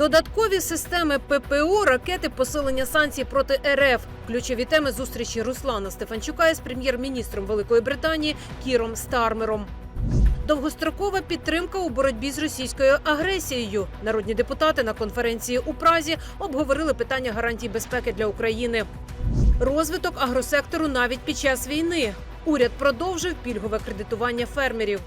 Додаткові системи ППО, ракети, посилення санкцій проти РФ. Ключові теми зустрічі Руслана Стефанчука із прем'єр-міністром Великої Британії Кіром Стармером. Довгострокова підтримка у боротьбі з російською агресією. Народні депутати на конференції у Празі обговорили питання гарантій безпеки для України. Розвиток агросектору навіть під час війни. Уряд продовжив пільгове кредитування фермерів.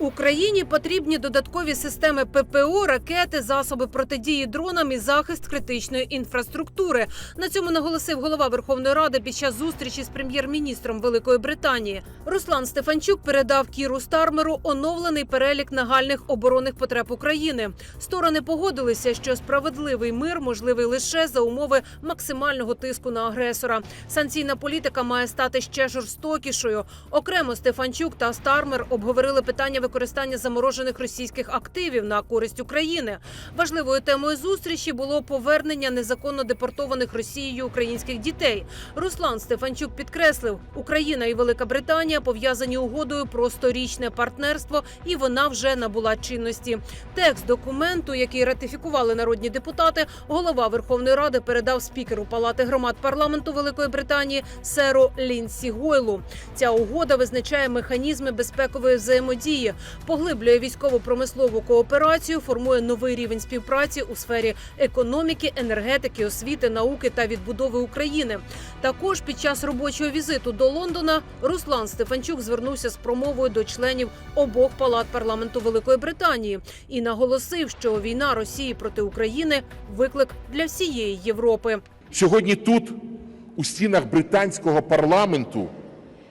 Україні потрібні додаткові системи ППО, ракети, засоби протидії дронам і захист критичної інфраструктури. На цьому наголосив голова Верховної Ради під час зустрічі з прем'єр-міністром Великої Британії. Руслан Стефанчук передав Кіру Стармеру оновлений перелік нагальних оборонних потреб України. Сторони погодилися, що справедливий мир можливий лише за умови максимального тиску на агресора. Санкційна політика має стати ще жорстокішою. Окремо Стефанчук та Стармер обговорили питання використання заморожених російських активів на користь України. Важливою темою зустрічі було повернення незаконно депортованих Росією українських дітей. Руслан Стефанчук підкреслив, Україна і Велика Британія пов'язані угодою про сторічне партнерство, і вона вже набула чинності. Текст документу, який ратифікували народні депутати, голова Верховної Ради передав спікеру Палати громад парламенту Великої Британії Серу Лінсі Гойлу. Ця угода визначає механізми безпекової взаємодії, поглиблює військово-промислову кооперацію, формує новий рівень співпраці у сфері економіки, енергетики, освіти, науки та відбудови України. Також під час робочого візиту до Лондона Руслан Стефанчук звернувся з промовою до членів обох палат парламенту Великої Британії і наголосив, що війна Росії проти України виклик для всієї Європи. Сьогодні тут, у стінах британського парламенту,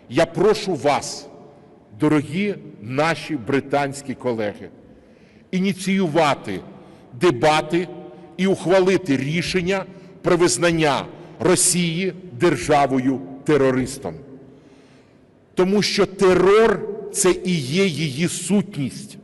я прошу вас, дорогі наші британські колеги, ініціювати дебати і ухвалити рішення про визнання Росії державою терористом. Тому що терор це і є її сутність.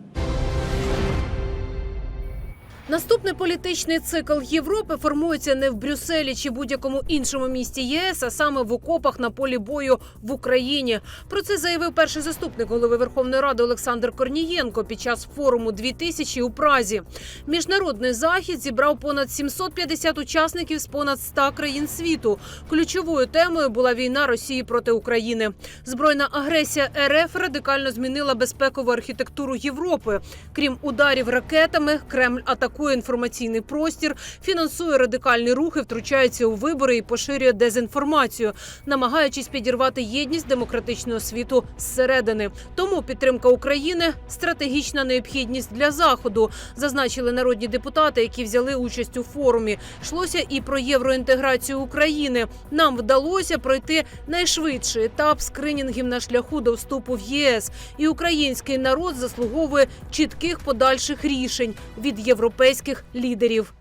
Наступний політичний цикл Європи формується не в Брюсселі чи будь-якому іншому місті ЄС, а саме в окопах на полі бою в Україні. Про це заявив перший заступник голови Верховної Ради Олександр Корнієнко під час форуму 2000 у Празі. Міжнародний захід зібрав понад 750 учасників з понад 100 країн світу. Ключовою темою була війна Росії проти України. Збройна агресія РФ радикально змінила безпекову архітектуру Європи. Крім ударів ракетами, Кремль атакує інформаційний простір, фінансує радикальні рухи, втручається у вибори і поширює дезінформацію, намагаючись підірвати єдність демократичного світу зсередини. Тому підтримка України стратегічна необхідність для заходу, зазначили народні депутати, які взяли участь у форумі. Йшлося і про євроінтеграцію України. Нам вдалося пройти найшвидший етап скринінгів на шляху до вступу в ЄС, і український народ заслуговує чітких подальших рішень від європейських лідерів.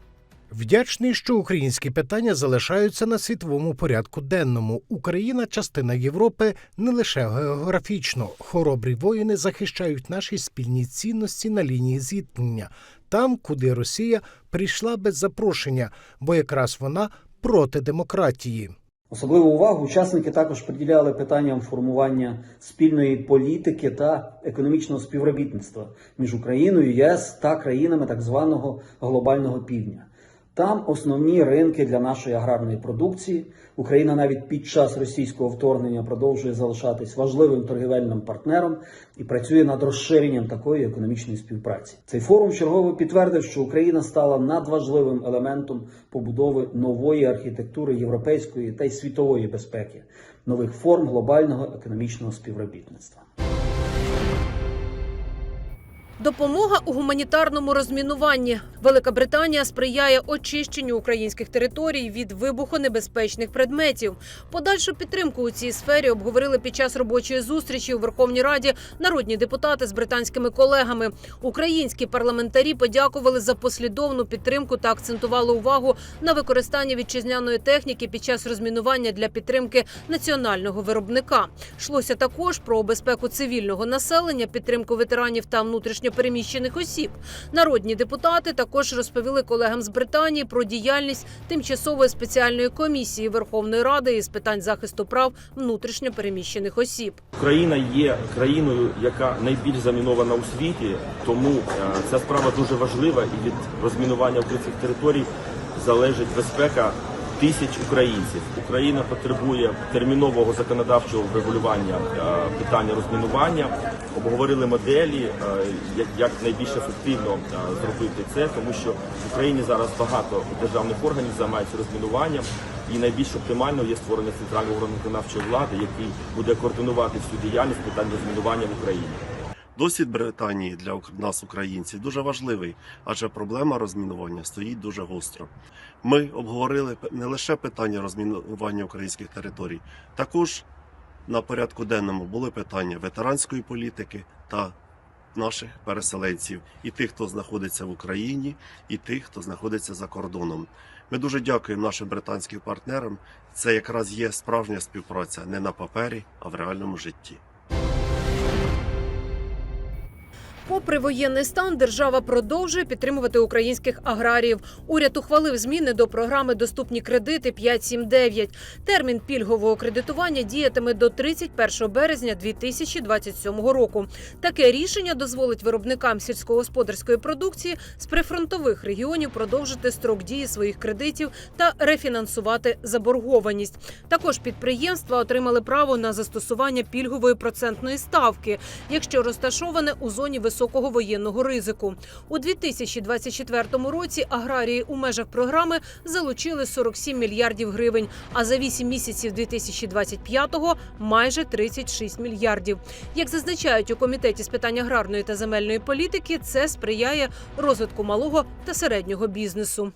Вдячний, що українські питання залишаються на світовому порядку денному. Україна частина Європи не лише географічно. Хоробрі воїни захищають наші спільні цінності на лінії зіткнення, там, куди Росія прийшла без запрошення, бо якраз вона проти демократії. Особливу увагу учасники також приділяли питанням формування спільної політики та економічного співробітництва між Україною, ЄС та країнами так званого глобального півдня. Там основні ринки для нашої аграрної продукції. Україна навіть під час російського вторгнення продовжує залишатись важливим торгівельним партнером і працює над розширенням такої економічної співпраці. Цей форум чергово підтвердив, що Україна стала надважливим елементом побудови нової архітектури європейської та й світової безпеки, нових форм глобального економічного співробітництва. Допомога у гуманітарному розмінуванні. Велика Британія сприяє очищенню українських територій від вибухонебезпечних предметів. Подальшу підтримку у цій сфері обговорили під час робочої зустрічі у Верховній Раді народні депутати з британськими колегами. Українські парламентарі подякували за послідовну підтримку та акцентували увагу на використанні вітчизняної техніки під час розмінування для підтримки національного виробника. Йшлося також про безпеку цивільного населення, підтримку ветеранів та внутрішньо переміщених осіб. Народні депутати також розповіли колегам з Британії про діяльність тимчасової спеціальної комісії Верховної Ради із питань захисту прав внутрішньо переміщених осіб. Україна є країною, яка найбільш замінована у світі, тому е, ця справа дуже важлива і від розмінування українських територій залежить безпека тисяч українців. Україна потребує термінового законодавчого врегулювання е, питання розмінування. Обговорили моделі, е, як, найбільш ефективно е, зробити це, тому що в Україні зараз багато державних органів займаються розмінуванням. І найбільш оптимально є створення центрального органу виконавчої влади, який буде координувати всю діяльність питань розмінування в Україні. Досвід Британії для нас, українців, дуже важливий, адже проблема розмінування стоїть дуже гостро. Ми обговорили не лише питання розмінування українських територій, також на порядку денному були питання ветеранської політики та наших переселенців, і тих, хто знаходиться в Україні, і тих, хто знаходиться за кордоном. Ми дуже дякуємо нашим британським партнерам. Це якраз є справжня співпраця не на папері, а в реальному житті. Попри воєнний стан, держава продовжує підтримувати українських аграріїв. Уряд ухвалив зміни до програми Доступні кредити 579. Термін пільгового кредитування діятиме до 31 березня 2027 року. Таке рішення дозволить виробникам сільськогосподарської продукції з прифронтових регіонів продовжити строк дії своїх кредитів та рефінансувати заборгованість. Також підприємства отримали право на застосування пільгової процентної ставки, якщо розташоване у зоні високого воєнного ризику. У 2024 році аграрії у межах програми залучили 47 мільярдів гривень, а за 8 місяців 2025-го – майже 36 мільярдів. Як зазначають у комітеті з питань аграрної та земельної політики, це сприяє розвитку малого та середнього бізнесу.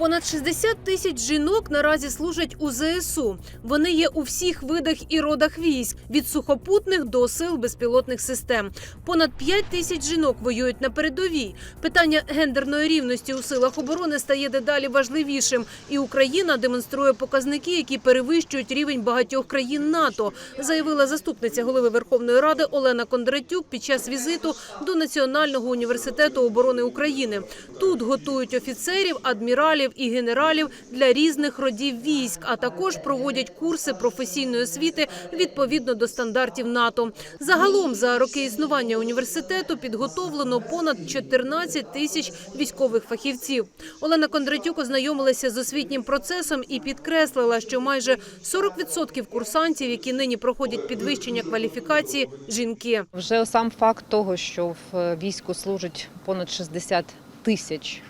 Понад 60 тисяч жінок наразі служать у ЗСУ. Вони є у всіх видах і родах військ від сухопутних до сил безпілотних систем. Понад 5 тисяч жінок воюють на передовій. Питання гендерної рівності у силах оборони стає дедалі важливішим, і Україна демонструє показники, які перевищують рівень багатьох країн НАТО, заявила заступниця голови Верховної Ради Олена Кондратюк під час візиту до Національного університету оборони України. Тут готують офіцерів, адміралів і генералів для різних родів військ, а також проводять курси професійної освіти відповідно до стандартів НАТО. Загалом за роки існування університету підготовлено понад 14 тисяч військових фахівців. Олена Кондратюк ознайомилася з освітнім процесом і підкреслила, що майже 40% курсантів, які нині проходять підвищення кваліфікації, жінки. Вже сам факт того, що в війську служить понад 60 тисяч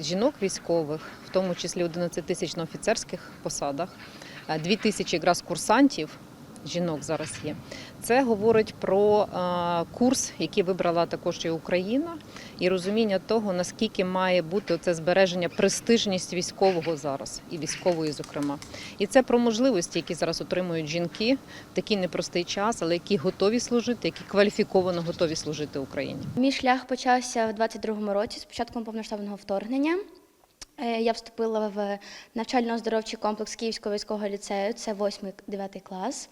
жінок військових, в тому числі 11 тисяч на офіцерських посадах, 2 тисячі якраз курсантів. Жінок зараз є. Це говорить про курс, який вибрала також і Україна, і розуміння того, наскільки має бути це збереження престижність військового зараз, і військової, зокрема. І це про можливості, які зараз отримують жінки в такий непростий час, але які готові служити, які кваліфіковано готові служити Україні. Мій шлях почався в 22-му році з початком повноштабного вторгнення. Е, Я вступила в навчально-оздоровчий комплекс Київського військового ліцею, це 8-9 клас.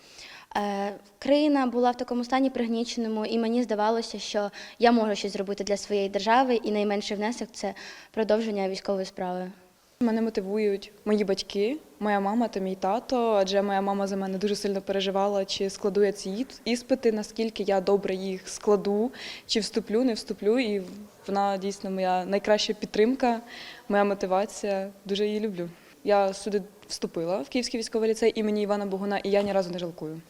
Е, Країна була в такому стані пригніченому, і мені здавалося, що я можу щось зробити для своєї держави, і найменший внесок це продовження військової справи. Мене мотивують мої батьки, моя мама та мій тато, адже моя мама за мене дуже сильно переживала, чи складу я ці іспити, наскільки я добре їх складу, чи вступлю, не вступлю. І вона дійсно моя найкраща підтримка, моя мотивація. Дуже її люблю. Я сюди вступила в Київський військовий ліцей імені Івана Богуна, і я ні разу не жалкую.